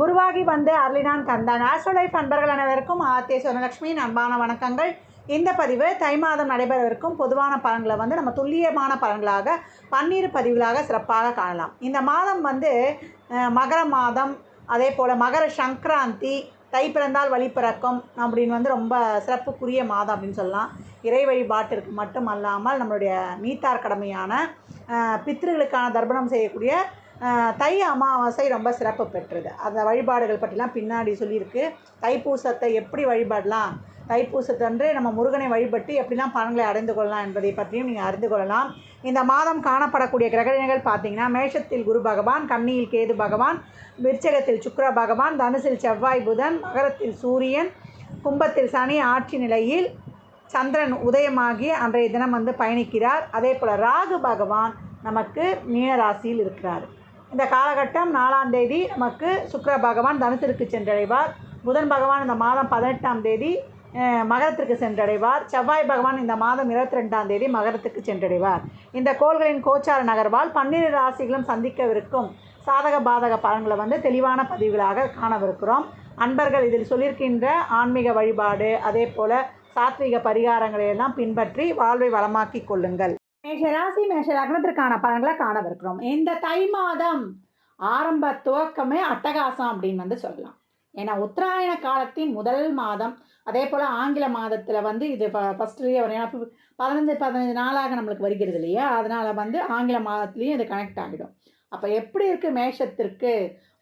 குருவாகி வந்து அருளினான் கந்தான். ஆஸ்ட்ரோலைஃப் அன்பர்கள் அனைவருக்கும் ஆர்த்திய சுவனலட்சுமியின் அன்பான வணக்கங்கள். இந்த பதிவு தை மாதம் நடைபெறவிருக்கும் பொதுவான பலன்களை வந்து நம்ம துல்லியமான பலன்களாக பன்னீர் பதிவுகளாக சிறப்பாக காணலாம். இந்த மாதம் வந்து மகர மாதம் அதே போல் மகர சங்கராந்தி தை பிறந்தால் வழி பிறக்கும் அப்படின்னு வந்து ரொம்ப சிறப்புக்குரிய மாதம் அப்படின்னு சொல்லலாம். இறை வழிபாட்டிற்கு மட்டும் அல்லாமல் நம்மளுடைய நீத்தார் கடமையான பித்திருகளுக்கான தர்ப்பணம் செய்யக்கூடிய தை அமாவாசை ரொம்ப சிறப்பு பெற்றது. அந்த வழிபாடுகள் பற்றிலாம் பின்னாடி சொல்லியிருக்கு. தைப்பூசத்தை எப்படி வழிபடலாம்? தைப்பூசத்தன்று நம்ம முருகனை வழிபட்டு எப்படிலாம் பலன்களை அடைந்து கொள்ளலாம் என்பதை பற்றியும் நீங்கள் அறிந்து கொள்ளலாம். இந்த மாதம் காணப்படக்கூடிய கிரகணிகள் பார்த்தீங்கன்னா மேஷத்தில் குரு பகவான் கன்னியில் கேது பகவான் விருச்சகத்தில் சுக்கர பகவான் தனுசில் செவ்வாய் புதன் மகரத்தில் சூரியன் கும்பத்தில் சனி ஆட்சி நிலையில் சந்திரன் உதயமாகி அன்றைய தினம் வந்து பயணிக்கிறார். அதே போல் ராகு பகவான் நமக்கு மீனராசியில் இருக்கிறார். இந்த காலகட்டம் நாலாம் தேதி நமக்கு சுக்கர பகவான் தனுசிற்கு சென்றடைவார். புதன் பகவான் இந்த மாதம் பதினெட்டாம் தேதி மகரத்திற்கு சென்றடைவார். செவ்வாய் பகவான் இந்த மாதம் இருபத்தி ரெண்டாம் தேதி மகரத்துக்கு சென்றடைவார். இந்த கோள்களின் கோச்சார நகர்வால் பன்னிரு ராசிகளும் சந்திக்கவிருக்கும் சாதக பாதக பலன்களை வந்து தெளிவான பதிவுகளாக காணவிருக்கிறோம். அன்பர்கள் இதில் சொல்லியிருக்கின்ற ஆன்மீக வழிபாடு அதே போல் சாத்விக பரிகாரங்களை எல்லாம் பின்பற்றி வாழ்வை வளமாக்கி கொள்ளுங்கள். மேஷராசி மேஷ லக்னத்திற்கான பலன்களை காணவிருக்கிறோம். இந்த தை மாதம் ஆரம்ப துவக்கமே அட்டகாசம் அப்படின்னு வந்து சொல்லலாம். ஏன்னா உத்தராயண காலத்தின் முதல் மாதம் அதே போல் ஆங்கில மாதத்தில் வந்து இது ஃபஸ்ட்லேயே வரும் ஏன்னா பதினஞ்சு பதினஞ்சு நாளாக நம்மளுக்கு வருகிறது இல்லையா? அதனால் வந்து ஆங்கில மாதத்துலேயும் இது கனெக்ட் ஆகிடும். அப்போ எப்படி இருக்குது மேஷத்திற்கு?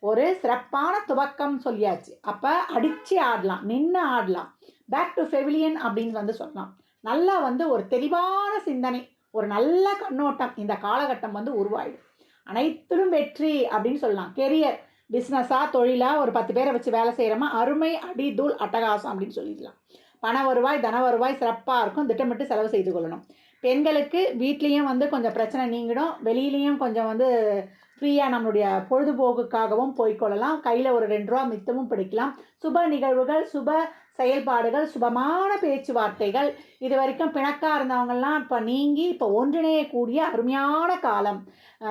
ஒரு சிறப்பான துவக்கம் சொல்லியாச்சு. அப்போ அடித்து ஆடலாம் நின்று ஆடலாம். பேக் டு ஃபெவிலியன் அப்படின்னு வந்து சொல்லலாம். நல்லா வந்து ஒரு தெளிவான சிந்தனை ஒரு நல்ல கண்ணோட்டம். இந்த காலகட்டம் வந்து உருவாயிடும். அனைத்திலும் வெற்றி அப்படின்னு சொல்லலாம். கெரியர் பிஸ்னஸாக தொழிலாக ஒரு பத்து பேரை வச்சு வேலை செய்கிறோமா அருமை அடி தூள் அட்டகாசம் அப்படின்னு சொல்லிடலாம் பண வருவாய் தன வருவாய் சிறப்பாக இருக்கும். திட்டமிட்டு செலவு செய்து கொள்ளணும். பெண்களுக்கு வீட்லேயும் வந்து கொஞ்சம் பிரச்சனை நீங்கிடும். வெளியிலையும் கொஞ்சம் வந்து ஃப்ரீயாக நம்மளுடைய பொழுதுபோக்குக்காகவும் போய்க்கொள்ளலாம் கையில் ஒரு ரெண்டு ரூபா மித்தமும் பிடிக்கலாம். சுப நிகழ்வுகள் சுப செயல்பாடுகள் சுபமான பேச்சுவார்த்தைகள். இது வரைக்கும் பிணக்காக இருந்தவங்கெல்லாம் இப்போ நீங்கி இப்போ ஒன்றிணையக்கூடிய அருமையான காலம்.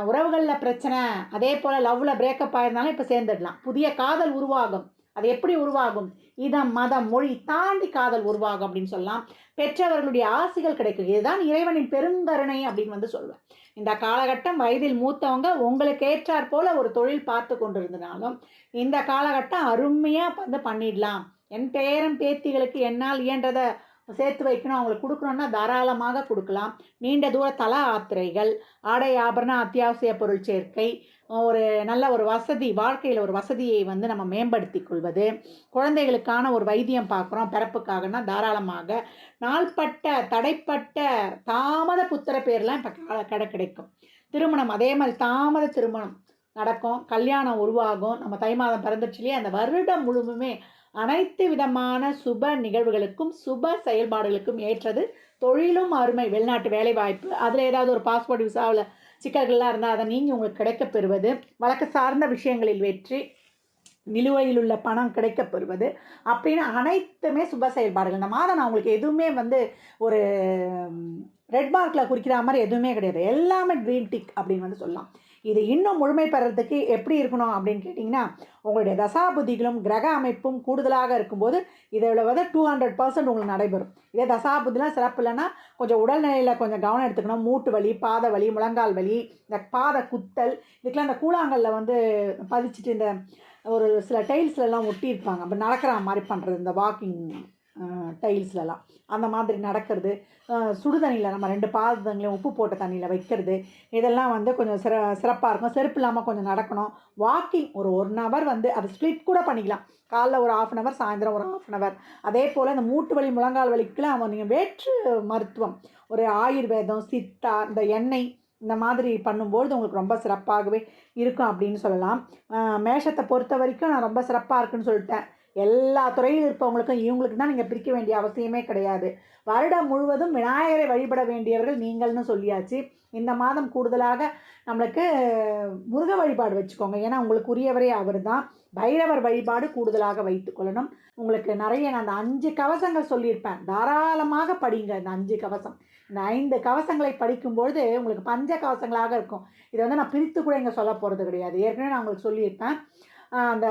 உறவுகளில் பிரச்சனை அதே போல் லவ்வில் பிரேக்கப் ஆயிருந்தாலும் இப்போ சேர்ந்துடலாம். புதிய காதல் உருவாகும். அது எப்படி உருவாகும்? இதம் மதம் மொழி தாண்டி காதல் உருவாகும் அப்படின்னு சொல்லலாம். பெற்றவர்களுடைய ஆசைகள் கிடைக்கும். இதுதான் இறைவனின் பெருங்கருணை அப்படின்னு வந்து சொல்லுவேன் இந்த காலகட்டம் வயதில் மூத்தவங்க உங்களுக்கு ஏற்றாற் போல ஒரு தொழில் பார்த்து கொண்டிருந்தனாலும் இந்த காலகட்டம் அருமையாக வந்து பண்ணிடலாம். என் பேத்திகளுக்கு என்னால் இயன்றதை சேர்த்து வைக்கணும். அவங்களுக்கு கொடுக்கணுன்னா தாராளமாக கொடுக்கலாம். நீண்ட தூர தல யாத்திரைகள் ஆடை ஆபரண அத்தியாவசிய பொருள் சேர்க்கை ஒரு நல்ல ஒரு வசதி வாழ்க்கையில் ஒரு வசதியை வந்து நம்ம மேம்படுத்தி கொள்வது குழந்தைகளுக்கான ஒரு வைத்தியம் பார்க்குறோம் பிறப்புக்காகனா தாராளமாக. நாள்பட்ட தடைப்பட்ட தாமத புத்திர பேர்லாம் இப்போ கடை கிடைக்கும். திருமணம் அதே மாதிரி தாமத திருமணம் நடக்கும். கல்யாணம் உருவாகும். நம்ம தை மாதம் பிறந்துச்சுலேயே அந்த வருடம் முழுவதுமே அனைத்து விதமான சுப நிகழ்வுகளுக்கும் சுப செயல்பாடுகளுக்கும் ஏற்றது. தொழிலும் அருமை வெளிநாட்டு வேலைவாய்ப்பு. அதில் ஏதாவது ஒரு பாஸ்போர்ட் விசாவில் சிக்கல்கள்லாம் இருந்தால் அதை நீங்கள் உங்களுக்கு கிடைக்கப்பெறுவது வழக்கு சார்ந்த விஷயங்களில் வெற்றி நிலுவையில் உள்ள பணம் கிடைக்கப்பெறுவது அப்படின்னு அனைத்துமே சுப செயல்பாடுகள். இந்த மாதம் நான் உங்களுக்கு எதுவுமே வந்து ஒரு ரெட் மார்க்கில் குறிக்கிற மாதிரி எதுவுமே கிடையாது. எல்லாமே க்ரீன் டிக் அப்படின்னு வந்து சொல்லலாம். இது இன்னும் முழுமை பெறறதுக்கு எப்படி இருக்கணும் அப்படின்னு கேட்டிங்கன்னா உங்களுடைய தசாபுதிகளும் கிரக அமைப்பும் கூடுதலாக இருக்கும்போது இதில் வந்து டூ ஹண்ட்ரட் பர்சன்ட் உங்களுக்கு நடைபெறும். இதே தசாபுதிலாம் சிறப்பு இல்லைன்னா கொஞ்சம் உடல்நிலையில் கொஞ்சம் கவனம் எடுத்துக்கணும். மூட்டு வலி பாத வலி முழங்கால் வலி இந்த பாத குத்தல் இதுக்கெல்லாம் இந்த கூழாங்கல்ல வந்து பதிச்சுட்டு இந்த ஒரு சில டைல்ஸ்லலாம் ஒட்டியிருப்பாங்க. அப்போ நடக்கிற மாதிரி பண்ணுறது இந்த வாக்கிங் டைல்ஸ்லலாம் அந்த மாதிரி நடக்கிறது. சுடுதண்ணியில் நம்ம ரெண்டு பாதங்களையும் உப்பு போட்ட தண்ணியில் வைக்கிறது. இதெல்லாம் வந்து கொஞ்சம் சிற சிறப்பாக இருக்கும். செருப்பு இல்லாமல் கொஞ்சம் நடக்கணும். வாக்கிங் ஒரு ஒன் ஹவர் வந்து அதை ஸ்ப்ளிட் கூட பண்ணிக்கலாம். காலைல ஒரு ஆஃப் அன் ஹவர் சாயந்தரம் ஒரு ஆஃப் அன் ஹவர் அதே போல் இந்த மூட்டு வலி முழங்கால் வலிக்கெல்லாம் அவங்க நீங்கள் வேற்று மருத்துவம். ஒரு ஆயுர்வேதம் சித்தா இந்த எண்ணெய் இந்த மாதிரி பண்ணும்போது உங்களுக்கு ரொம்ப சிறப்பாகவே இருக்கும் அப்படின்னு சொல்லலாம். மேஷத்தை பொறுத்த வரைக்கும் நான் ரொம்ப சிறப்பாக இருக்குன்னு சொல்லிட்டேன். எல்லா துறையில் இருப்பவங்களுக்கும் இவங்களுக்கு தான் நீங்கள் பிரிக்க வேண்டிய அவசியமே கிடையாது. வருடம் முழுவதும் விநாயகரை வழிபட வேண்டியவர்கள் நீங்கள்னு சொல்லியாச்சு. இந்த மாதம் கூடுதலாக நம்மளுக்கு முருக வழிபாடு வச்சுக்கோங்க. ஏன்னா உங்களுக்கு உரியவரே அவர் தான் பைரவர் வழிபாடு கூடுதலாக வைத்துக்கொள்ளணும் உங்களுக்கு நிறைய நான் அந்த அஞ்சு கவசங்கள் சொல்லியிருப்பேன். தாராளமாக படிங்க இந்த அஞ்சு கவசம். இந்த ஐந்து கவசங்களை படிக்கும்பொழுது உங்களுக்கு பஞ்ச கவசங்களாக இருக்கும். இதை வந்து நான் பிரித்து கூட இங்கே சொல்ல போகிறது கிடையாது. ஏற்கனவே நான் உங்களுக்கு சொல்லியிருப்பேன். அந்த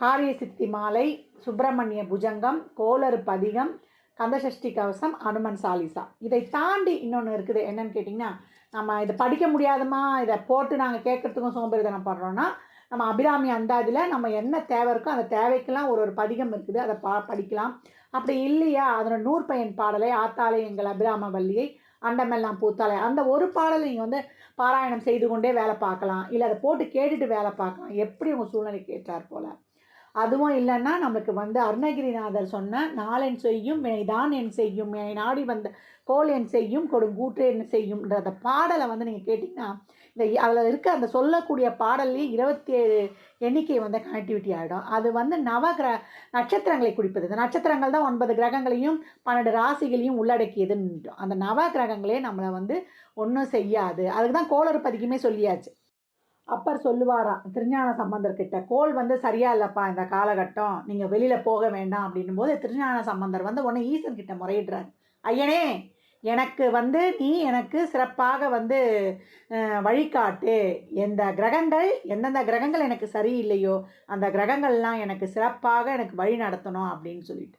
காரிய சித்தி மாலை சுப்பிரமணிய புஜங்கம் கோளறு பதிகம் கந்தசஷ்டி கவசம் அனுமன் சாலிசா. இதை தாண்டி இன்னொன்று இருக்குது என்னன்னு கேட்டிங்கன்னா நம்ம இதை படிக்க முடியாதமா இதை போட்டு நாங்கள் கேட்குறதுக்கும் சோம்பேறிதனம் பண்ணுறோன்னா நம்ம அபிராமி அந்தாதியில் நம்ம என்ன தேவை இருக்கோ அந்த தேவைக்கெல்லாம் ஒரு ஒரு பதிகம் இருக்குது அதை பா படிக்கலாம். அப்படி இல்லையா அதனோட நூற்பயன் பாடலை ஆத்தாலை எங்கள் அபிராம வள்ளியை அண்டமெல்லாம் பூத்தாலை அந்த ஒரு பாடலை நீங்கள் வந்து பாராயணம் செய்து கொண்டே வேலை பார்க்கலாம் இல்லை அதை போட்டு கேட்டுட்டு வேலை பார்க்கலாம் எப்படி உங்கள் சூழ்நிலைக்கு ஏற்றார் போல். அதுவும் இல்லைன்னா நம்மளுக்கு வந்து அருணகிரிநாதர் சொன்ன நாளென் செய்யும் வினைதான் என் செய்யும் என்னை நாடி வந்த கோல் என் செய்யும் கொடுங்கூற்று என்ன செய்யும்ன்ற அந்த பாடலை வந்து நீங்கள் கேட்டிங்கன்னா இந்த அதில் இருக்க அந்த சொல்லக்கூடிய பாடல்லையே இருபத்தி ஏழு எண்ணிக்கை வந்து கனெக்டிவிட்டி ஆகிடும் அது வந்து நவ கிர நட்சத்திரங்களை குறிப்பது. இந்த நட்சத்திரங்கள் தான் ஒன்பது கிரகங்களையும் பன்னெண்டு ராசிகளையும் உள்ளடக்கியதுன்னு அந்த நவ கிரகங்களே நம்மளை வந்து ஒன்றும் செய்யாது. அதுக்கு தான் கோளறு பதிக்குமே சொல்லியாச்சு. அப்பர் சொல்லுவாராம் திருஞான சம்பந்தர்கிட்ட கோல் வந்து சரியா இல்லைப்பா இந்த காலகட்டம் நீங்கள் வெளியில் போக வேண்டாம் அப்படின்னும் போது திருஞான சம்பந்தர் வந்து உடனே ஈசன் கிட்ட முறையிடுறாரு. ஐயனே எனக்கு வந்து நீ எனக்கு சிறப்பாக வந்து வழிகாட்டு. எந்த கிரகங்கள் எந்தெந்த கிரகங்கள் எனக்கு சரியில்லையோ அந்த கிரகங்கள்லாம் எனக்கு சிறப்பாக எனக்கு வழி நடத்தணும் அப்படின்னு சொல்லிட்டு.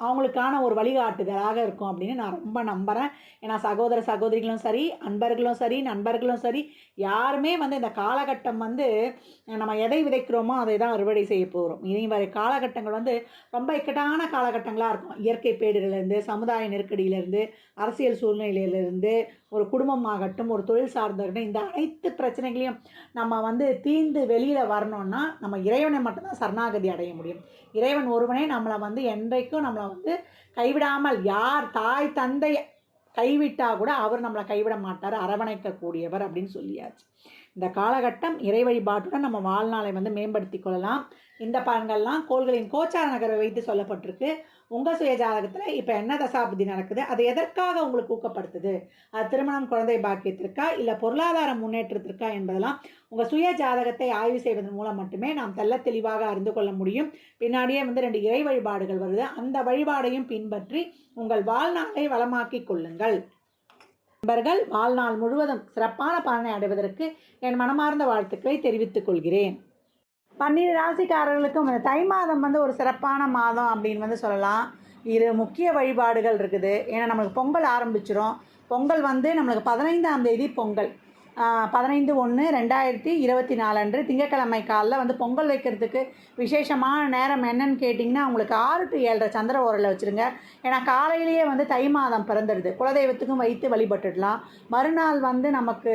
அவங்களுக்கான ஒரு வழிகாட்டுதலாக இருக்கும் அப்படின்னு நான் ரொம்ப நம்புகிறேன் ஏன்னா சகோதர சகோதரிகளும் சரி அன்பர்களும் சரி நண்பர்களும் சரி யாருமே வந்து இந்த காலகட்டம் வந்து நம்ம எதை விதைக்கிறோமோ அதை தான் அறுவடை செய்ய போகிறோம் இனி வரை காலகட்டங்கள் வந்து ரொம்ப இக்கட்டான காலகட்டங்களாக இருக்கும். இயற்கை பேரிடர்லேருந்து சமுதாய நெருக்கடியிலேருந்து அரசியல் சூழ்நிலையிலேருந்து ஒரு குடும்பமாகட்டும் ஒரு தொழில் சார்ந்தகட்டும் இந்த அனைத்து பிரச்சனைகளையும் நம்ம வந்து தீர்ந்து வெளியில் வரணும்னா நம்ம இறைவனை மட்டும்தான் சரணாகதி அடைய முடியும். இறைவன் ஒருவனே நம்மளை வந்து என்றைக்கும் நம்மளை வந்து கைவிடாமல் யார் தாய் தந்தை கைவிட்டால் கூட அவர் நம்மளை கைவிட மாட்டார். அரவணைக்கக்கூடியவர் அப்படின்னு சொல்லியாச்சு. இந்த காலகட்டம் இறை வழிபாட்டுடன் நம்ம வாழ்நாளை வந்து மேம்படுத்தி கொள்ளலாம். இந்த பலன்கள்லாம் கோள்களின் கோச்சார நகரை வைத்து சொல்லப்பட்டிருக்கு. உங்கள் சுய ஜாதகத்தில் இப்போ என்ன தசாபதி நடக்குது? அது எதற்காக உங்களுக்கு ஊக்கப்படுத்துது? அது திருமணம் குழந்தை பாக்கியத்திற்கா? இல்லை பொருளாதார முன்னேற்றத்திற்கா என்பதெல்லாம் உங்கள் சுய ஜாதகத்தை ஆய்வு செய்வதன் மூலம் மட்டுமே நாம் தெல்ல தெளிவாக அறிந்து கொள்ள முடியும். பின்னாடியே வந்து ரெண்டு இறை வழிபாடுகள் வருது. அந்த வழிபாடையும் பின்பற்றி உங்கள் வாழ்நாளை வளமாக்கிக் கொள்ளுங்கள். நண்பர்கள் வாழ்நாள் முழுவதும் சிறப்பான பலனை அடைவதற்கு என் மனமார்ந்த வாழ்த்துக்களை தெரிவித்துக் கொள்கிறேன். பன்னிரு ராசிக்காரர்களுக்கும் இந்த தை மாதம் வந்து ஒரு சிறப்பான மாதம் அப்படின்னு வந்து சொல்லலாம். இரு முக்கிய வழிபாடுகள் இருக்குது. ஏன்னா நம்மளுக்கு பொங்கல் ஆரம்பிச்சிடும் பொங்கல் வந்து நம்மளுக்கு பதினைந்தாம் தேதி பொங்கல். பதினைந்து ஒன்று ரெண்டாயிரத்தி இருபத்தி நாலு அன்று திங்கக்கிழமை காலில் வந்து பொங்கல் வைக்கிறதுக்கு விசேஷமான நேரம் என்னன்னு கேட்டிங்கன்னா உங்களுக்கு ஆறு டு ஏழரை சந்திர ஓரில் வச்சுருங்க. ஏன்னா காலையிலேயே வந்து தை மாதம் பிறந்துடுது குலதெய்வத்துக்கும் வைத்து வழிபட்டுடலாம். மறுநாள் வந்து நமக்கு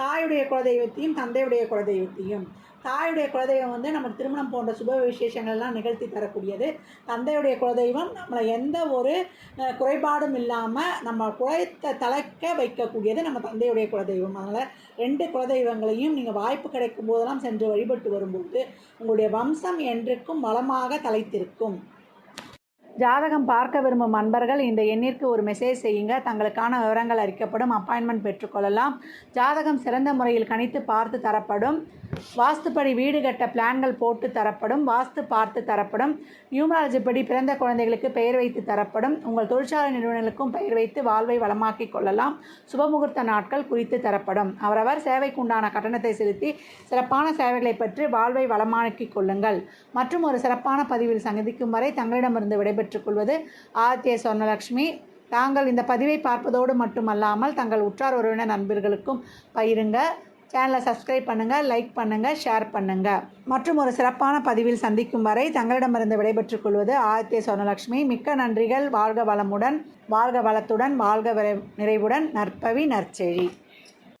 தாயுடைய குலதெய்வத்தையும் தந்தையுடைய குலதெய்வத்தையும். தாயுடைய குலதெய்வம் வந்து நமக்கு திருமணம் போன்ற சுப விசேஷங்கள்லாம் நிகழ்த்தி தரக்கூடியது. தந்தையுடைய குலதெய்வம் நம்மளை எந்த ஒரு குறைபாடும் இல்லாமல் நம்ம குழைத்த தலைக்க வைக்கக்கூடியது நம்ம தந்தையுடைய குலதெய்வம். அதனால் ரெண்டு குலதெய்வங்களையும் நீங்கள் வாய்ப்பு கிடைக்கும் போதெல்லாம் சென்று வழிபட்டு வரும்போது உங்களுடைய வம்சம் என்றைக்கும் வளமாக தலைத்திருக்கும் ஜாதகம் பார்க்க விரும்பும் அன்பர்கள் இந்த எண்ணிற்கு ஒரு மெசேஜ் செய்யுங்க. தங்களுக்கான விவரங்கள் அறிக்கப்படும். அப்பாயின்மெண்ட் பெற்றுக்கொள்ளலாம் ஜாதகம் சிறந்த முறையில் கணித்து பார்த்து தரப்படும். வாஸ்துப்படி வீடு கட்ட பிளான்கள் போட்டு தரப்படும் வாஸ்து பார்த்து தரப்படும் நியூமராலஜி படி பிறந்த குழந்தைகளுக்கு பெயர் வைத்து தரப்படும் உங்கள் தொழிற்சாலை நிறுவனங்களுக்கும் பெயர் வைத்து வாழ்வை வளமாக்கிக் கொள்ளலாம் சுபமுகூர்த்த நாட்கள் குறித்து தரப்படும். அவரவர் சேவைக்கு உண்டான கட்டணத்தை செலுத்தி சிறப்பான சேவைகளை பெற்று வாழ்வை வளமாக்கிக் கொள்ளுங்கள். மற்றும் ஒரு சிறப்பான பதிவில் சந்திக்கும் வரை தங்களிடமிருந்து விடைபெற்றுக் கொள்வது ஆதித்ய சொர்ணலக்ஷ்மி. தாங்கள் இந்த பதிவை பார்ப்பதோடு மட்டுமல்லாமல் தங்கள் உற்றார் உறவினர் நண்பர்களுக்கும் பயிருங்க சேனலை சப்ஸ்கிரைப் பண்ணுங்கள் லைக் பண்ணுங்கள் ஷேர் பண்ணுங்கள் மற்றும் ஒரு சிறப்பான பதிவில் சந்திக்கும் வரை தங்களிடமிருந்து விடைபெற்றுக் கொள்வது ஆதித்ய சோனலட்சுமி மிக்க நன்றிகள். வாழ்க வளமுடன் வாழ்க வளத்துடன் வாழ்க விரை- நிறைவுடன். நற்பவி நற்செழி.